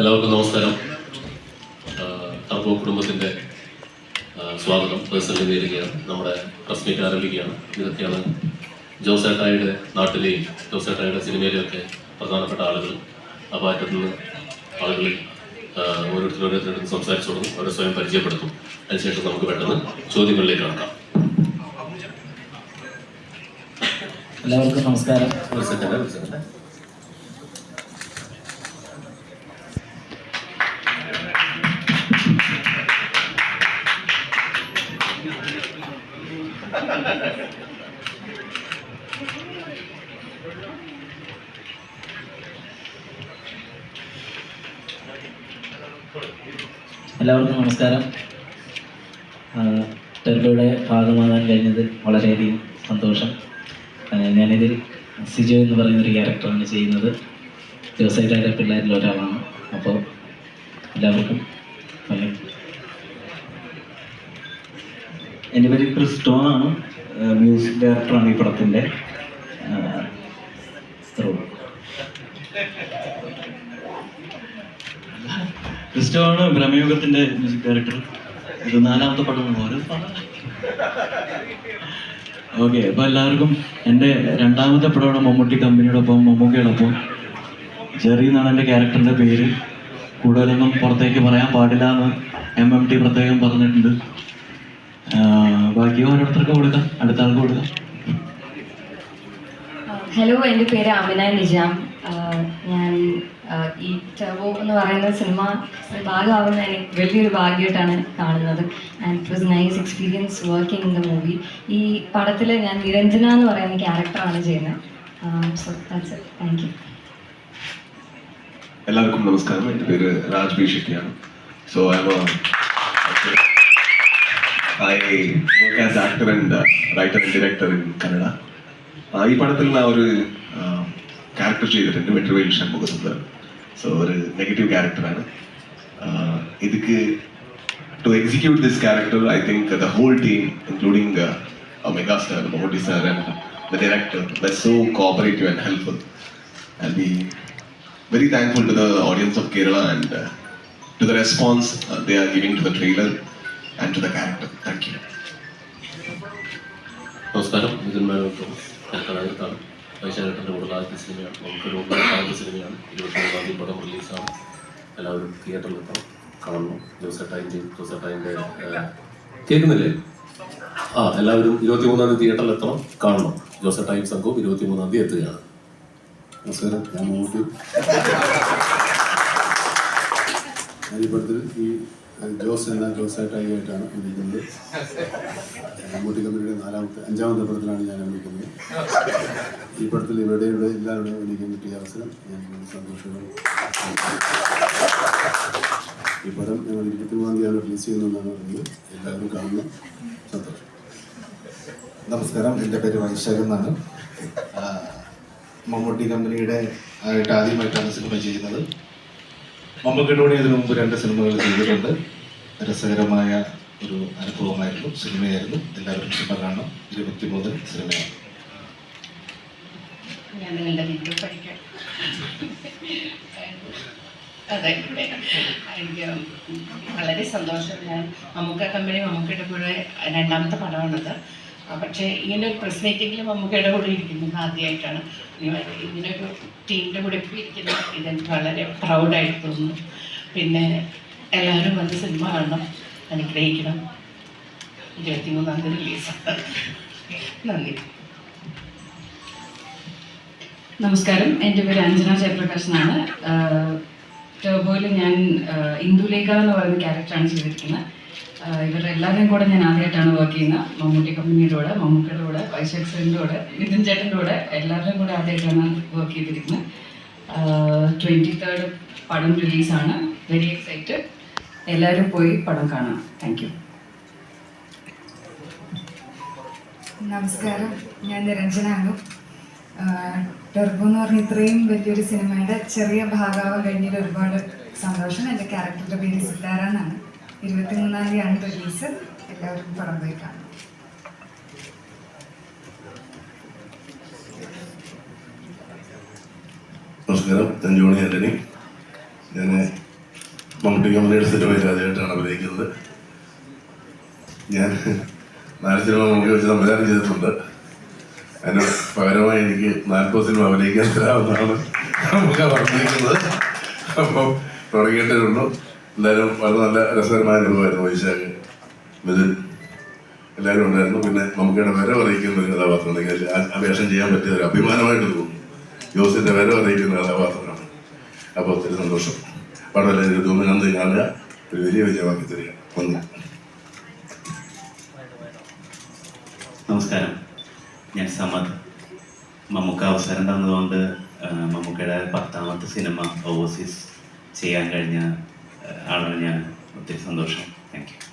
എല്ലാവർക്കും നമസ്കാരം. ടർബോ കുടുംബത്തിന്റെ സ്വാഗതം. പേഴ്സണലി നേരുകയാണ് നമ്മുടെ പ്രസ് മീറ്റ് ആരംഭിക്കുകയാണ്. ഇതൊക്കെയാണ് ജോസേട്ടായുടെ നാട്ടിലെയും ജോസേട്ടായുടെ സിനിമയിലെയൊക്കെ പ്രധാനപ്പെട്ട ആളുകൾ. അപ്പോൾ അറ്റത്തു നിന്ന് ആളുകളിൽ ഓരോരുത്തരോരോരുത്തരും ഓരോരുത്തരും ഓരോരുത്തരും സംസാരിച്ചു തുടങ്ങും അവരെ സ്വയം പരിചയപ്പെടുത്തും. അതിനുശേഷം നമുക്ക് പെട്ടെന്ന് ചോദ്യങ്ങളിലേക്ക് കടക്കാം. എല്ലാവർക്കും നമസ്കാരം. ഒരു സെക്കൻഡ് ഒരു സെക്കൻഡ്. എല്ലാവർക്കും നമസ്കാരം. ടെറിലൂടെ ഭാഗമാകാൻ കഴിഞ്ഞത് വളരെയധികം സന്തോഷം. ഞാനിതിൽ സിജോ എന്ന് പറയുന്ന ഒരു ക്യാരക്ടറാണ് ചെയ്യുന്നത്. ദിവസമായിട്ട് പിള്ളേരിൽ ഒരാളാണ് അപ്പോൾ എല്ലാവർക്കും നന്ദി എന്റെ പേര് ക്രിസ്റ്റോ ആണ് മ്യൂസിക് ഡയറക്ടറാണ് ഈ പടത്തിന്റെ. ക്രിസ്റ്റോ ആണ് ഭ്രമയുഗത്തിന്റെ മ്യൂസിക് ഡയറക്ടർ ഇത് നാലാമത്തെ പടമാണ് ഓരോ ഓക്കെ അപ്പോൾ എല്ലാവർക്കും എന്റെ രണ്ടാമത്തെ പടമാണ് മമ്മൂട്ടി കമ്പനിയോടൊപ്പം മമ്മൂക്കയോടൊപ്പം. ജെറി എന്നാണ് എന്റെ ക്യാരക്ടറിന്റെ പേര്. കൂടുതലൊന്നും പുറത്തേക്ക് പറയാൻ പാടില്ല എന്ന് എം എം ടി പ്രത്യേകം പറഞ്ഞിട്ടുണ്ട്. ബാക്കി ഓരോരുത്തർക്ക് കൊടുക്കാം. അടുത്ത ആൾക്ക് കൊടുക്കാം. ഹലോ എന്റെ പേര് അമിന നിജാം. ഞാൻ ഈ ടർബോ എന്ന് പറയുന്ന സിനിമ ഭാഗമാവുന്ന എനിക്ക് വലിയൊരു ഭാഗ്യമായിട്ടാണ് കാണുന്നത്. And it was nice experience working in the movie ഈ പടത്തിൽ ഞാൻ നിരഞ്ജന എന്ന് പറയുന്ന ക്യാരക്ടറാണ് ചെയ്യുന്നത്. So that's it thank you എല്ലാവർക്കും നമസ്കാരം. എന്റെ പേര് Raj B ഷെട്ടിയാണ്. So I I work as actor and writer and director in Kannada ഈ പടത്തിൽ ഞാൻ ഒരു ക്യാരക്ടർ ചെയ്തിട്ടുണ്ട് വെട്രിവേൽ ഷൺമുഖസുന്ദർ സോ ഒരു നെഗറ്റീവ് ക്യാരക്ടറാണ് ഇതിക്ക് to execute this character I think the whole team including mega star Modi sir and the director they so cooperative and helpful I'll be very thankful to the audience of Kerala and uh, to the response uh, they are giving to the trailer And to the character. Thank you. നമസ്കാരം. മിഥുൻ വൈശാഖേട്ടന്റെ ആദ്യത്തെ സിനിമയാണ്. നമുക്കൊരു ആദ്യത്തെ സിനിമയാണ്. ഇരുപത്തിമൂന്നാം തീയതി പടം റിലീസാണ്. എല്ലാവരും തിയേറ്ററിൽ എത്തണം. കാണണം. ജോസേട്ടായിന്റെയും ജോസേട്ടായിന്റെ കേൾക്കുന്നില്ലേ? ആ എല്ലാവരും ഇരുപത്തിമൂന്നാം തീയതി തിയേറ്ററിൽ എത്തണം. കാണണം. ജോസേട്ടായും സംഘവും ഇരുപത്തിമൂന്നാം തീയതി എത്തുകയാണ്. നമസ്കാരം. ഞാൻ ഞാൻ ഈ പടത്തിൽ ഈ ഏഹ്, ജോസ് എന്ന ജോസായിട്ടായിട്ടാണ് വിളിക്കുന്നത് മമ്മൂട്ടി കമ്പനിയുടെ നാലാമത്തെ അഞ്ചാമത്തെ പടത്തിലാണ് ഞാൻ വിളിക്കുന്നത് ഈ പടത്തിൽ ഇവിടെ ഇവിടെ എല്ലാവരുടെയും വിളിക്കാൻ കിട്ടിയ അവസരം. ഞാൻ സന്തോഷമാണ് ഈ പടം ഞങ്ങൾ ഇരുപത്തി മൂന്നാം തീയതിയാണ് റിലീസ് ചെയ്യുന്നതെന്നാണ് പറയുന്നത് എല്ലാവരും കാണുന്ന സന്തോഷം. നമസ്കാരം. എന്റെ പേര് വൈശാഖ് എന്നാണ്. മമ്മൂട്ടി കമ്പനിയുടെ ആയിട്ട് ആദ്യമായിട്ടാണ് സിനിമ ചെയ്യുന്നത്. മമ്മൂട്ടിയുടെ കൂടെ ഇതിനു മുമ്പ് രണ്ട് സിനിമകൾ ചെയ്തിട്ടുണ്ട്. രസകരമായ ഒരു അനുഭവമായിരുന്നു. സിനിമയായിരുന്നു. എല്ലാവരും സിനിമ കാണണം. ഇരുപത്തിമൂന്ന് സിനിമയാണ്. ഞാൻ അതെ. എനിക്ക് വളരെ സന്തോഷം. ഞാൻ മമ്മൂക്ക കമ്പനി മമ്മൂക്കയുടെ കൂടെ രണ്ടാമത്തെ പടമാണത്. പക്ഷേ ഇങ്ങനെ ഒരു പ്രശ്നമായിട്ടെങ്കിലും മമ്മൂക്കയുടെ കൂടെ ഇരിക്കുന്നത് ആദ്യമായിട്ടാണ്. ഇങ്ങനെ ഇങ്ങനൊരു ടീമിന്റെ കൂടെ ഇപ്പോൾ ഇരിക്കുന്നത് ഇതെനിക്ക് വളരെ പ്രൗഡായിട്ട് തോന്നുന്നു. പിന്നെ എല്ലാവരും വന്ന് സിനിമ കാണണം അനുഗ്രഹിക്കണം. ഇരുപത്തി മൂന്നാം തീയതി റിലീസാണ് നന്ദി. നമസ്കാരം. എന്റെ പേര് അഞ്ജന ജയപ്രകാശ് എന്നാണ് ടർബോയിൽ ഞാൻ ഇന്ദുലേഖ എന്ന് പറയുന്ന ക്യാരക്ടറാണ് ചെയ്തിരിക്കുന്നത്. ഇവരുടെ എല്ലാവരെയും കൂടെ ഞാൻ ആദ്യമായിട്ടാണ് വർക്ക് ചെയ്യുന്നത്. മമ്മൂട്ടി കമ്പനിയുടെ കൂടെ മമ്മൂക്കയുടെ കൂടെ വൈശാഖ് സാറിന്റെ കൂടെ നിതിൻ ചേട്ടന്റെ കൂടെ എല്ലാവരുടെയും കൂടെ ആദ്യമായിട്ടാണ് വർക്ക് ചെയ്തിരിക്കുന്നത്. ട്വന്റി തേർഡ് പടം റിലീസാണ് വെരി എക്സൈറ്റഡ് എല്ലാവരും പോയി പടം കാണാം താങ്ക് യു നമസ്കാരം. ഞാൻ നിരഞ്ജനാണ്. ടെർബോ എന്ന് പറഞ്ഞ ഇത്രയും വലിയൊരു സിനിമയുടെ ചെറിയ ഭാഗമാവാൻ കഴിഞ്ഞതിൽ ഒരുപാട് സന്തോഷം. എന്റെ ക്യാരക്ടറുടെ പേര് എന്നാണ്. ഇരുപത്തിമൂന്നാം തീയതിയാണ് റിലീസ് എല്ലാവരും പടം പോയി കാണും. നമസ്കാരം. തഞ്ചോണി ആന്റണി. ഞാൻ മമ്മൂട്ടി കമ്പനിയുടെ സിനിമയിൽ ആദ്യമായിട്ടാണ് അഭിനയിക്കുന്നത്. ഞാൻ നാല് സിനിമ മമ്മൂട്ടി വെച്ച് സംവിധാനം ചെയ്തിട്ടുണ്ട്. അതിന് പകരമായി എനിക്ക് നാൽപ്പത് സിനിമ അഭിനയിക്കാൻ തരാമെന്നാണ് നമുക്ക് പറഞ്ഞിരിക്കുന്നത്. അപ്പം തുടങ്ങിയിട്ടേ ഉള്ളൂ. എന്തായാലും വളരെ നല്ല രസകരമായ അനുഭവമായിരുന്നു വൈശാഖ്. മിഥുൻ എല്ലാവരും ഉണ്ടായിരുന്നു. പിന്നെ നമുക്കിടെ വരെ അറിയിക്കുന്ന ഒരു കഥാപാത്രം. ഉണ്ടെങ്കിൽ ആ ആ വേഷം ചെയ്യാൻ പറ്റിയ ഒരു അഭിമാനമായിട്ട് തോന്നുന്നു ജോസിന്റെ വില അറിയിക്കുന്ന കഥാപാത്രമാണ്. അപ്പോൾ ഒത്തിരി സന്തോഷം. പടമല്ല ഇരുപത്തി നന്ദി കാണുക. ഒരു വലിയ വിജയമാക്കി തരിക. നന്ദി. നമസ്കാരം. ഞാൻ സമദ്. മമ്മൂക്ക അവസരം തന്നതുകൊണ്ട് മമ്മൂക്കയുടെ പത്താമത്തെ സിനിമ ഓവർസീസ് ചെയ്യാൻ കഴിഞ്ഞ ആ, ആളാണ് ഞാൻ ഒത്തിരി സന്തോഷം.